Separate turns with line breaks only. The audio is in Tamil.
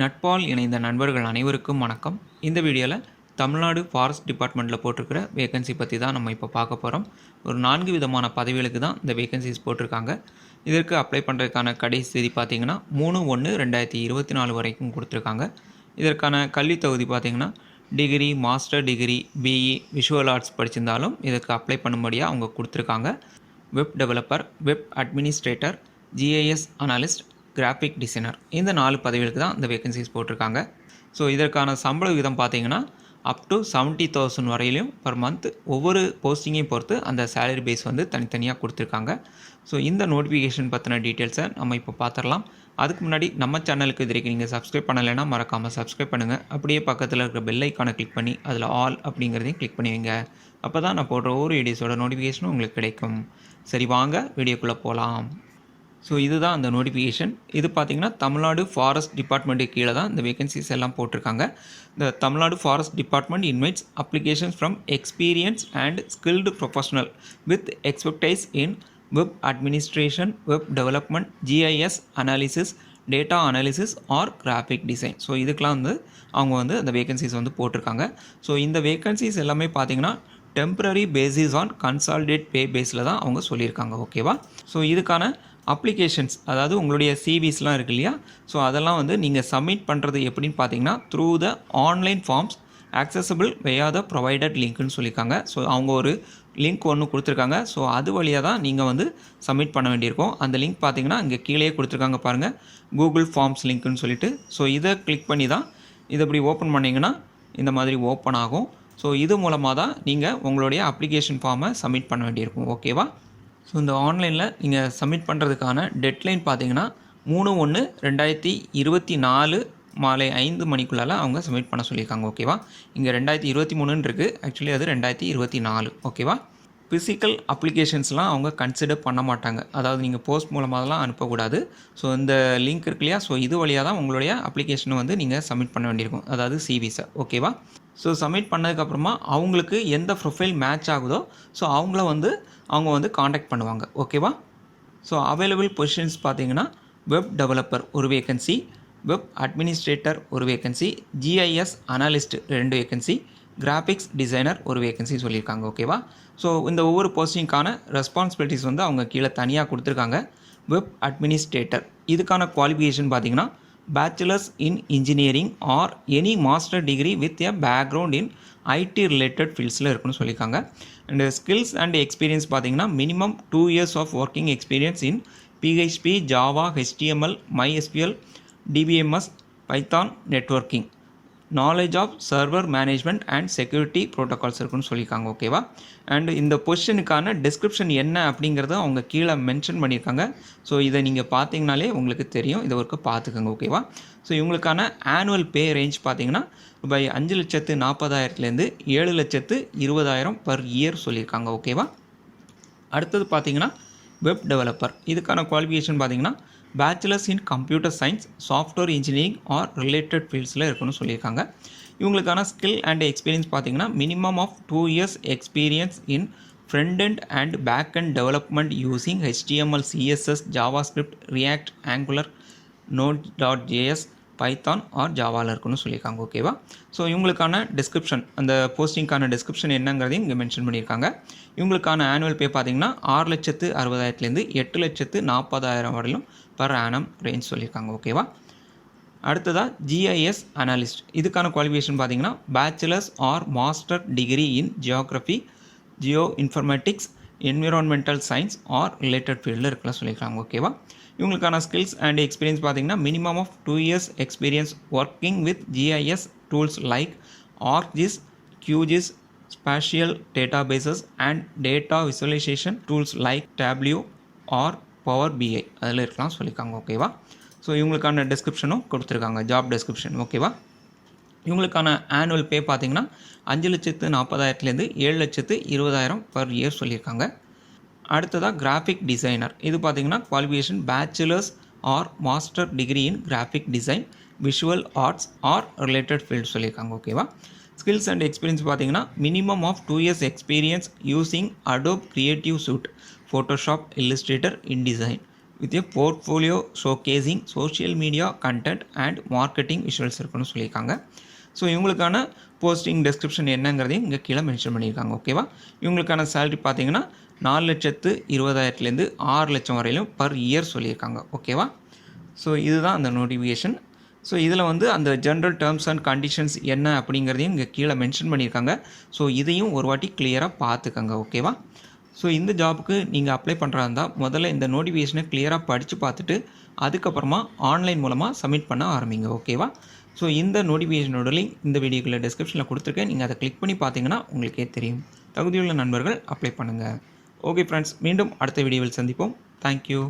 நட்பால் இணைந்த நண்பர்கள் அனைவருக்கும் வணக்கம். இந்த வீடியோவில் தமிழ்நாடு ஃபாரஸ்ட் டிபார்ட்மெண்ட்டில் போட்டிருக்கிற வேகன்சி பற்றி தான் நம்ம இப்போ பார்க்க போகிறோம் ஒரு நான்கு விதமான பதவிகளுக்கு தான் இந்த வேகன்சிஸ் போட்டிருக்காங்க. இதற்கு அப்ளை பண்ணுறதுக்கான கடைசி தேதி பார்த்திங்கன்னா மூணு ஒன்று ரெண்டாயிரத்தி இருபத்தி நாலு வரைக்கும் கொடுத்துருக்காங்க. இதற்கான கல்வித் தகுதி பார்த்தீங்கன்னா degree master degree BE visual arts படிச்சிருந்தாலும் இதுக்கு அப்ளை பண்ணும்படியாக அவங்க கொடுத்துருக்காங்க. Web developer web administrator GIS analyst graphic designer இந்த நாலு பதவிகளுக்கு தான் இந்த வேகன்சிஸ் போட்டிருக்காங்க. ஸோ இதற்கான சம்பள விகிதம் பார்த்தீங்கன்னா அப் டு செவன்ட்டி தௌசண்ட் வரையிலும் பர் மந்த் ஒவ்வொரு போஸ்டிங்கையும் பொறுத்து அந்த சேலரி பேஸ் வந்து தனித்தனியாக கொடுத்துருக்காங்க. ஸோ இந்த நோட்டிஃபிகேஷன் பற்றின டீட்டெயில்ஸை நம்ம இப்போ பார்த்துடலாம் அதுக்கு முன்னாடி நம்ம சேனலுக்கு இது வரைக்கும் நீங்கள் சப்ஸ்கிரைப் பண்ணலைன்னா மறக்காமல் சப்ஸ்கிரைப் பண்ணுங்கள் அப்படியே பக்கத்தில் இருக்கிற பெல் ஐக்கானை கிளிக் பண்ணி அதில் ஆல் அப்படிங்கிறதையும் கிளிக் பண்ணி வைங்க. அப்போ தான் நான் போடுற ஒவ்வொரு வீடியோஸோட நோட்டிஃபிகேஷனும் உங்களுக்கு கிடைக்கும். சரி வாங்க வீடியோக்குள்ளே போகலாம் ஸோ இதுதான் அந்த நோட்டிஃபிகேஷன் இது பார்த்திங்கன்னா தமிழ்நாடு ஃபாரஸ்ட் டிபார்ட்மெண்ட்டு கீழே தான் இந்த வேகன்சிஸ் எல்லாம் போட்டிருக்காங்க. இந்த Tamil Nadu forest department invites applications from experience and skilled professional with expertise in web administration web development GIS analysis data analysis or graphic design so இதுக்கெலாம் வந்து அவங்க வந்து அந்த வேகன்சிஸ் வந்து போட்டிருக்காங்க. ஸோ இந்த வேகன்சிஸ் எல்லாமே பார்த்தீங்கன்னா temporary basis on consolidated pay பேஸில் தான் அவங்க சொல்லியிருக்காங்க. ஓகேவா ஸோ இதுக்கான அப்ளிகேஷன்ஸ் அதாவது உங்களுடைய சிவிஸ்லாம் இருக்கு இல்லையா? ஸோ அதெல்லாம் வந்து நீங்கள் சப்மிட் பண்ணுறது எப்படின்னு பார்த்தீங்கன்னா through the online forms accessible via the provided லிங்க்னு சொல்லியிருக்காங்க. ஸோ அவங்க ஒரு லிங்க் ஒன்று கொடுத்துருக்காங்க. ஸோ அது வழியாக தான் நீங்கள் வந்து சப்மிட் பண்ண வேண்டியிருக்கும். அந்த லிங்க் பார்த்தீங்கன்னா இங்கே கீழே கொடுத்துருக்காங்க பாருங்கள் கூகுள் ஃபார்ம்ஸ் லிங்க்னு சொல்லிட்டு. ஸோ இதை கிளிக் பண்ணி தான் இதை இப்படி ஓப்பன் பண்ணிங்கன்னா இந்த மாதிரி ஓப்பன் ஆகும். ஸோ இது மூலமாக தான் நீங்கள் உங்களுடைய அப்ளிகேஷன் ஃபார்மை சப்மிட் பண்ண வேண்டியிருக்கும். ஓகேவா ஸோ இந்த ஆன்லைனில் நீங்கள் சப்மிட் பண்ணுறதுக்கான டெட்லைன் பார்த்தீங்கன்னா மூணு ஒன்று ரெண்டாயிரத்தி இருபத்தி நாலு மாலை ஐந்து மணிக்குள்ளால அவங்க சப்மிட் பண்ண சொல்லியிருக்காங்க ஓகேவா இங்கே ரெண்டாயிரத்தி இருபத்தி மூணுன்னு இருக்குது ஆக்சுவலி அது ரெண்டாயிரத்தி இருபத்தி நாலு ஓகேவா ஃபிசிக்கல் அப்ளிகேஷன்ஸ்லாம் அவங்க கன்சிடர் பண்ண மாட்டாங்க. அதாவது நீங்கள் போஸ்ட் மூலமாகலாம் அனுப்பக்கூடாது. ஸோ இந்த லிங்க் இருக்கு இல்லையா? ஸோ இது வழியாக தான் உங்களுடைய அப்ளிகேஷனை வந்து நீங்கள் சப்மிட் பண்ண வேண்டியிருக்கும். அதாவது சிவிஸை ஓகேவா ஸோ சப்மிட் பண்ணதுக்கப்புறமா அவங்களுக்கு எந்த ப்ரொஃபைல் மேட்ச் ஆகுதோ ஸோ அவங்கள வந்து அவங்க வந்து காண்டாக்ட் பண்ணுவாங்க. ஓகேவா ஸோ அவைலபிள் பொசிஷன்ஸ் பார்த்தீங்கன்னா வெப் டெவலப்பர் ஒரு வேகன்சி வெப் அட்மினிஸ்ட்ரேட்டர் ஒரு வேகன்சி ஜிஐஎஸ் அனாலிஸ்ட் ரெண்டு வேகன்சி கிராஃபிக்ஸ் டிசைனர் ஒரு வேகன்சி சொல்லியிருக்காங்க. ஓகேவா ஸோ இந்த ஒவ்வொரு போஸ்டிங்க்கான ரெஸ்பான்சிபிலிட்டிஸ் வந்து அவங்க கீழே தனியாக கொடுத்துருக்காங்க. வெப் அட்மினிஸ்ட்ரேட்டர் இதுக்கான குவாலிஃபிகேஷன் பார்த்தீங்கன்னா bachelors in engineering or any master degree with a background in IT related ஃபீல்ட்ஸில் இருக்குன்னு சொல்லியிருக்காங்க. அண்ட் ஸ்கில்ஸ் அண்ட் எக்ஸ்பீரியன்ஸ் பார்த்தீங்கன்னா minimum two years of working experience in PHP Java HTML MySQL DBMS Python networking knowledge of server management and security protocols இருக்குன்னு சொல்லியிருக்காங்க ஓகேவா அண்ட் இந்த பொசிஷனுக்கான டிஸ்கிரிப்ஷன் என்ன அப்படிங்கிறத அவங்க கீழே மென்ஷன் பண்ணியிருக்காங்க. ஸோ இதை நீங்கள் பார்த்தீங்கனாலே உங்களுக்கு தெரியும். இதை ஒர்க்கு பார்த்துக்கோங்க ஓகேவா ஸோ இவங்களுக்கான ஆனுவல் பே ரேஞ்ச் பார்த்தீங்கன்னா ரூபாய் அஞ்சு லட்சத்து நாற்பதாயிரத்துலேருந்து ஏழு லட்சத்து இருபதாயிரம் பர் இயர் சொல்லியிருக்காங்க ஓகேவா அடுத்தது பார்த்தீங்கன்னா வெப் டெவலப்பர் இதுக்கான குவாலிஃபிகேஷன் பார்த்தீங்கன்னா bachelors in computer science software engineering or related ஃபீல்ட்ஸில் இருக்கணும்னு சொல்லியிருக்காங்க. இவங்களுக்கான ஸ்கில் அண்ட் எக்ஸ்பீரியன்ஸ் பார்த்தீங்கன்னா minimum of two years experience in front end and back end development using HTML CSS JavaScript React Angular Node dot JS Python or ஜாவாவில் இருக்குன்னு சொல்லியிருக்காங்க ஓகேவா ஸோ இவங்களுக்கான டிஸ்கிரிப்ஷன் அந்த போஸ்டிங்க்கான டிஸ்கிரிப்ஷன் என்னங்கிறதையும் இங்கே மென்ஷன் பண்ணியிருக்காங்க. இவங்களுக்கான ஆனுவல் பே பார்த்தீங்கன்னா ஆறு லட்சத்து அறுபதாயிரத்துலேருந்து எட்டு லட்சத்து நாற்பதாயிரம் வரையிலும் பர் ஆனம் ரேஞ்ச் சொல்லியிருக்காங்க ஓகேவா அடுத்ததாக ஜிஐஎஸ் அனாலிஸ்ட் இதுக்கான குவாலிஃபிகேஷன் பார்த்தீங்கன்னா bachelors or master degree in geography geo informatics environmental science or related ஃபீல்டில் இருக்கலாம் சொல்லியிருக்காங்க ஓகேவா இவங்களுக்கான ஸ்கில்ஸ் அண்ட் எக்ஸ்பீரியன்ஸ் பார்த்தீங்கன்னா minimum of two years experience working with GIS tools like ArcGIS QGIS spatial databases and data visualization tools like Tableau or Power BI அதில் இருக்கலாம் சொல்லியிருக்காங்க ஓகேவா ஸோ இவங்களுக்கான டிஸ்கிரிப்ஷனும் கொடுத்துருக்காங்க ஜாப் டிஸ்கிரிப்ஷன் ஓகேவா இவங்களுக்கான ஆனுவல் பே பார்த்தீங்கன்னா அஞ்சு லட்சத்து நாற்பதாயிரத்துலேருந்து ஏழு லட்சத்து இருபதாயிரம் பர் இயர் சொல்லியிருக்காங்க. அடுத்ததாக கிராஃபிக் டிசைனர் இது பார்த்தீங்கன்னா qualification bachelors or master degree in graphic design visual arts or related field சொல்லியிருக்காங்க ஓகேவா ஸ்கில்ஸ் அண்ட் எக்ஸ்பீரியன்ஸ் பார்த்தீங்கன்னா minimum of two years experience using Adobe Creative Suite Photoshop Illustrator InDesign with a portfolio showcasing social media content and marketing visuals இருக்குன்னு சொல்லியிருக்காங்க. ஸோ இவங்களுக்கான போஸ்டிங் டெஸ்கிரிப்ஷன் என்னங்கிறதையும் இங்கே கீழே மென்ஷன் பண்ணியிருக்காங்க ஓகேவா இவங்களுக்கான சேலரி பார்த்தீங்கன்னா நாலு லட்சத்து இருபதாயிரத்துலேருந்து ஆறு லட்சம் வரையிலும் பர் இயர் சொல்லியிருக்காங்க ஓகேவா ஸோ இதுதான் அந்த நோட்டிஃபிகேஷன் ஸோ இதில் வந்து அந்த ஜென்ரல் டேர்ம்ஸ் அண்ட் கண்டிஷன்ஸ் என்ன அப்படிங்கிறதையும் இங்கே கீழே மென்ஷன் பண்ணியிருக்காங்க. ஸோ இதையும் ஒரு வாட்டி கிளியராக பார்த்துக்கங்க ஓகேவா ஸோ இந்த ஜாபுக்கு நீங்கள் அப்ளை பண்ணுறதா இருந்தால் முதல்ல இந்த நோட்டிஃபிகேஷனை கிளியராக படித்து பார்த்துட்டு அதுக்கப்புறமா ஆன்லைன் மூலமாக சப்மிட் பண்ண ஆரம்பிங்க ஓகேவா ஸோ இந்த நோட்டிஃபிகேஷனோட லிங்க் இந்த வீடியோக்குள்ள டிஸ்கிரிப்ஷனில் கொடுத்துருக்கேன். நீங்கள் அதை கிளிக் பண்ணி பார்த்தீங்கன்னா உங்களுக்கே தெரியும். தகுதியுள்ள நண்பர்கள் அப்ளை பண்ணுங்கள் ஓகே ஃப்ரெண்ட்ஸ் மீண்டும் அடுத்த வீடியோவில் சந்திப்போம். தேங்க்யூ